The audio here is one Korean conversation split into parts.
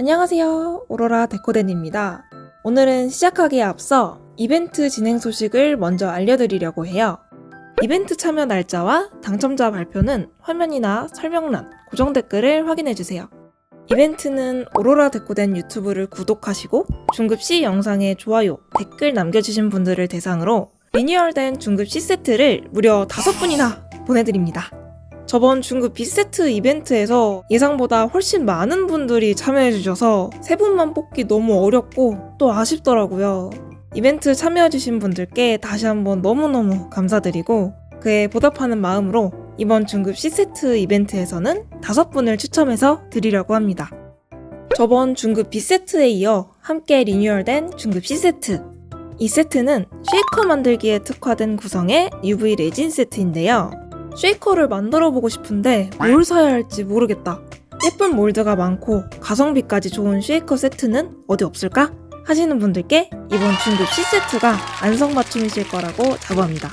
안녕하세요. 오로라 데코덴입니다. 오늘은 시작하기에 앞서 이벤트 진행 소식을 먼저 알려드리려고 해요. 이벤트 참여 날짜와 당첨자 발표는 화면이나 설명란, 고정 댓글을 확인해주세요. 이벤트는 오로라 데코덴 유튜브를 구독하시고 중급 C 영상에 좋아요, 댓글 남겨주신 분들을 대상으로 리뉴얼된 중급 C 세트를 무려 5분이나 보내드립니다. 저번 중급 B세트 이벤트에서 예상보다 훨씬 많은 분들이 참여해주셔서 세 분만 뽑기 너무 어렵고 또 아쉽더라고요. 이벤트 참여해주신 분들께 다시 한번 너무너무 감사드리고 그에 보답하는 마음으로 이번 중급 C세트 이벤트에서는 다섯 분을 추첨해서 드리려고 합니다. 저번 중급 B세트에 이어 함께 리뉴얼된 중급 C세트. 이 세트는 쉐이커 만들기에 특화된 구성의 UV 레진 세트인데요. 쉐이커를 만들어 보고 싶은데 뭘 사야 할지 모르겠다. 예쁜 몰드가 많고 가성비까지 좋은 쉐이커 세트는 어디 없을까? 하시는 분들께 이번 중급 C세트가 안성맞춤이실 거라고 자부합니다.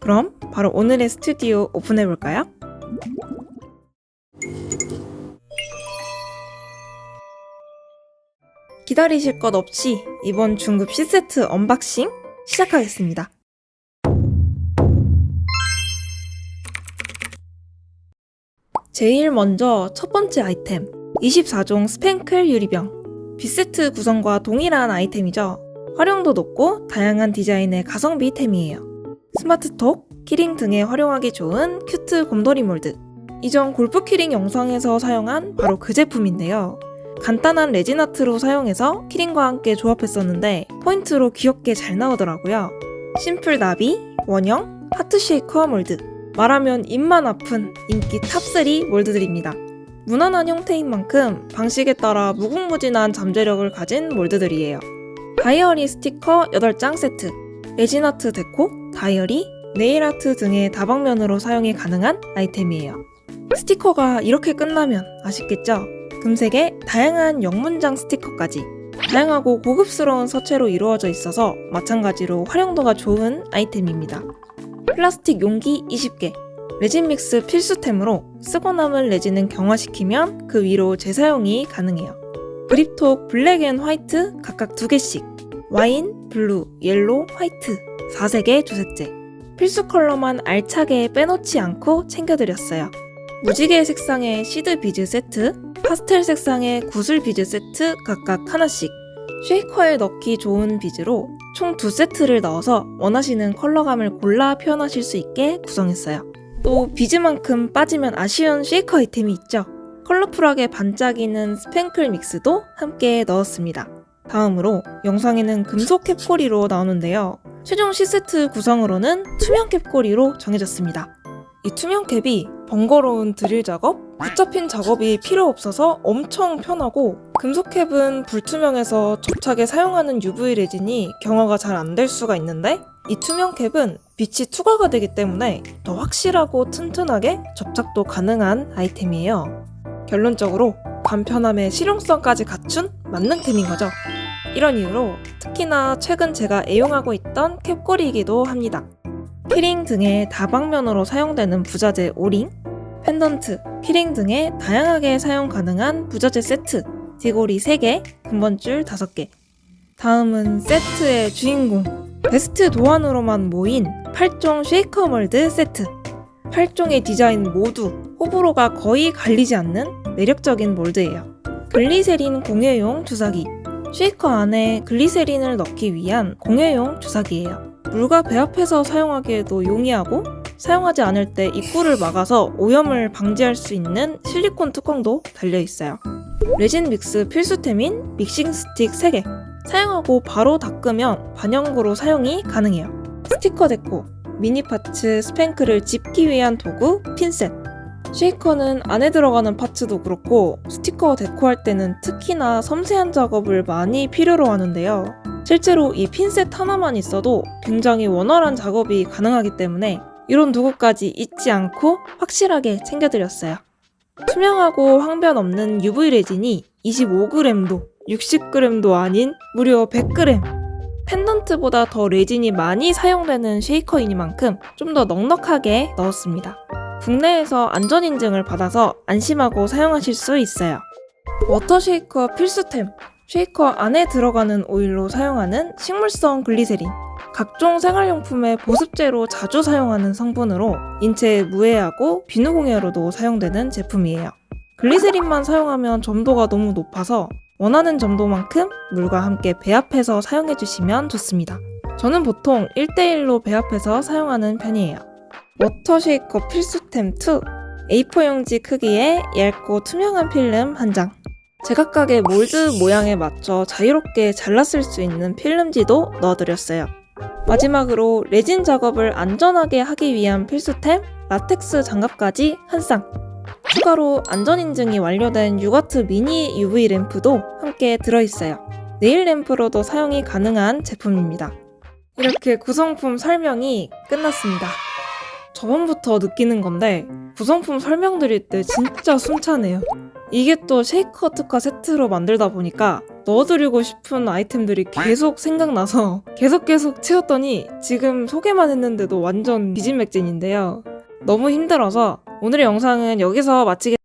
그럼 바로 오늘의 스튜디오 오픈해 볼까요? 기다리실 것 없이 이번 중급 C세트 언박싱 시작하겠습니다. 제일 먼저 첫 번째 아이템 24종 스팽클 유리병 B세트 구성과 동일한 아이템이죠. 활용도 높고 다양한 디자인의 가성비 템이에요. 스마트톡, 키링 등에 활용하기 좋은 큐트 곰돌이 몰드 이전 골프 키링 영상에서 사용한 바로 그 제품인데요. 간단한 레진 아트로 사용해서 키링과 함께 조합했었는데 포인트로 귀엽게 잘 나오더라고요. 심플 나비, 원형, 하트 쉐이커 몰드 말하면 입만 아픈 인기 탑3 몰드들입니다. 무난한 형태인 만큼 방식에 따라 무궁무진한 잠재력을 가진 몰드들이에요. 다이어리 스티커 8장 세트, 레진아트 데코, 다이어리, 네일아트 등의 다방면으로 사용이 가능한 아이템이에요. 스티커가 이렇게 끝나면 아쉽겠죠? 금색에 다양한 영문장 스티커까지 다양하고 고급스러운 서체로 이루어져 있어서 마찬가지로 활용도가 좋은 아이템입니다. 플라스틱 용기 20개, 레진 믹스 필수템으로 쓰고 남은 레진은 경화시키면 그 위로 재사용이 가능해요. 그립톡 블랙 앤 화이트 각각 2개씩, 와인, 블루, 옐로, 화이트 4색의 주색제. 필수 컬러만 알차게 빼놓지 않고 챙겨드렸어요. 무지개 색상의 시드 비즈 세트, 파스텔 색상의 구슬 비즈 세트 각각 하나씩, 쉐이커에 넣기 좋은 비즈로 총 두 세트를 넣어서 원하시는 컬러감을 골라 표현하실 수 있게 구성했어요. 또 비즈만큼 빠지면 아쉬운 쉐이커 아이템이 있죠. 컬러풀하게 반짝이는 스팽클 믹스도 함께 넣었습니다. 다음으로 영상에는 금속 캡꼬리로 나오는데요. 최종 C세트 구성으로는 투명 캡꼬리로 정해졌습니다. 이 투명 캡이 번거로운 드릴 작업, 붙잡힌 작업이 필요 없어서 엄청 편하고 금속 캡은 불투명해서 접착에 사용하는 UV 레진이 경화가 잘 안 될 수가 있는데 이 투명 캡은 빛이 투과가 되기 때문에 더 확실하고 튼튼하게 접착도 가능한 아이템이에요. 결론적으로 간편함의 실용성까지 갖춘 만능템인 거죠. 이런 이유로 특히나 최근 제가 애용하고 있던 캡꼬리이기도 합니다. 키링 등의 다방면으로 사용되는 부자재 오링, 펜던트, 키링 등의 다양하게 사용 가능한 부자재 세트, 디고리 3개, 금번줄 5개. 다음은 세트의 주인공, 베스트 도안으로만 모인 8종 쉐이커 몰드 세트. 8종의 디자인 모두 호불호가 거의 갈리지 않는 매력적인 몰드예요. 글리세린 공예용 주사기. 쉐이커 안에 글리세린을 넣기 위한 공예용 주사기예요. 물과 배합해서 사용하기에도 용이하고 사용하지 않을 때 입구를 막아서 오염을 방지할 수 있는 실리콘 뚜껑도 달려 있어요. 레진 믹스 필수템인 믹싱 스틱 3개. 사용하고 바로 닦으면 반영구로 사용이 가능해요. 스티커 데코, 미니 파츠 스팽크를 집기 위한 도구 핀셋. 쉐이커는 안에 들어가는 파츠도 그렇고 스티커 데코할 때는 특히나 섬세한 작업을 많이 필요로 하는데요. 실제로 이 핀셋 하나만 있어도 굉장히 원활한 작업이 가능하기 때문에 이런 도구까지 잊지 않고 확실하게 챙겨드렸어요. 투명하고 황변 없는 UV 레진이 25g도 60g도 아닌 무려 100g. 펜던트보다 더 레진이 많이 사용되는 쉐이커이니만큼 좀 더 넉넉하게 넣었습니다. 국내에서 안전인증을 받아서 안심하고 사용하실 수 있어요. 워터 쉐이커 필수템. 쉐이커 안에 들어가는 오일로 사용하는 식물성 글리세린. 각종 생활용품의 보습제로 자주 사용하는 성분으로 인체에 무해하고 비누공예로도 사용되는 제품이에요. 글리세린만 사용하면 점도가 너무 높아서 원하는 점도만큼 물과 함께 배합해서 사용해 주시면 좋습니다. 저는 보통 1대1로 배합해서 사용하는 편이에요. 워터 쉐이커 필수템 2. A4 용지 크기의 얇고 투명한 필름 한 장. 제각각의 몰드 모양에 맞춰 자유롭게 쓸수 있는 필름지도 넣어드렸어요. 마지막으로 레진 작업을 안전하게 하기 위한 필수템 라텍스 장갑까지 한 쌍. 추가로 안전인증이 완료된 유가트 미니 UV 램프도 함께 들어있어요. 네일 램프로도 사용이 가능한 제품입니다. 이렇게 구성품 설명이 끝났습니다. 저번부터 느끼는 건데 구성품 설명드릴 때 진짜 숨차네요. 이게 또 쉐이커 특화 세트로 만들다 보니까 넣어드리고 싶은 아이템들이 계속 생각나서 계속 계속 채웠더니 지금 소개만 했는데도 완전 비진맥진인데요. 너무 힘들어서 오늘의 영상은 여기서 마치겠...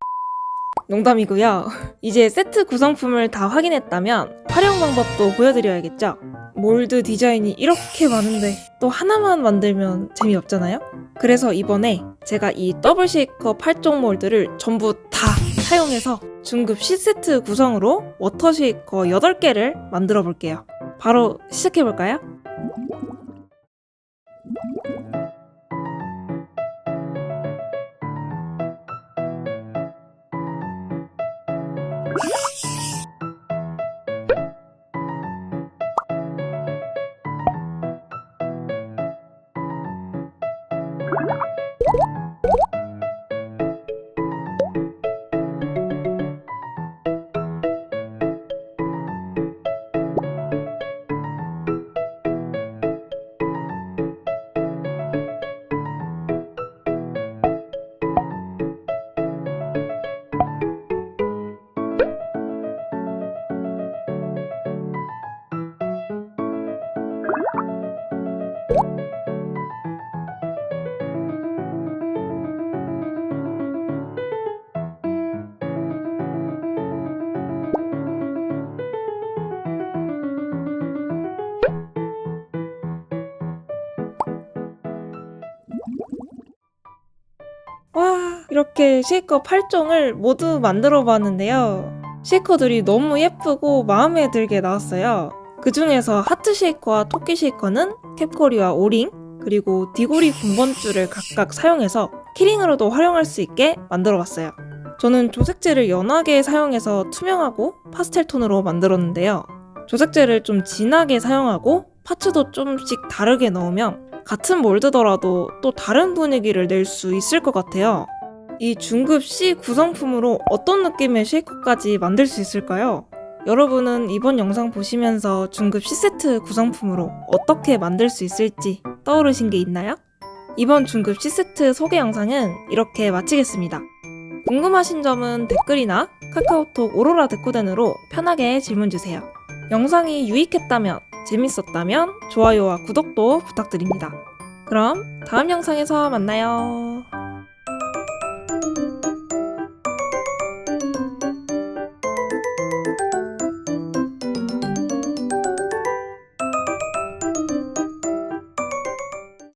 농담이고요. 이제 세트 구성품을 다 확인했다면 활용 방법도 보여드려야겠죠? 몰드 디자인이 이렇게 많은데 또 하나만 만들면 재미없잖아요? 그래서 이번에 제가 이 더블 쉐이커 8종 몰드를 전부 다 사용해서 중급 C세트 구성으로 워터 쉐이커 8개를 만들어 볼게요. 바로 시작해 볼까요? 이렇게 쉐이커 8종을 모두 만들어 봤는데요. 쉐이커들이 너무 예쁘고 마음에 들게 나왔어요. 그 중에서 하트 쉐이커와 토끼 쉐이커는 캡코리와 오링, 그리고 디고리 군번줄을 각각 사용해서 키링으로도 활용할 수 있게 만들어 봤어요. 저는 조색제를 연하게 사용해서 투명하고 파스텔 톤으로 만들었는데요. 조색제를 좀 진하게 사용하고 파츠도 좀씩 다르게 넣으면 같은 몰드더라도 또 다른 분위기를 낼 수 있을 것 같아요. 이 중급 C 구성품으로 어떤 느낌의 쉐이커까지 만들 수 있을까요? 여러분은 이번 영상 보시면서 중급 C세트 구성품으로 어떻게 만들 수 있을지 떠오르신 게 있나요? 이번 중급 C세트 소개 영상은 이렇게 마치겠습니다. 궁금하신 점은 댓글이나 카카오톡 오로라 데코덴으로 편하게 질문 주세요. 영상이 유익했다면, 재밌었다면 좋아요와 구독도 부탁드립니다. 그럼 다음 영상에서 만나요.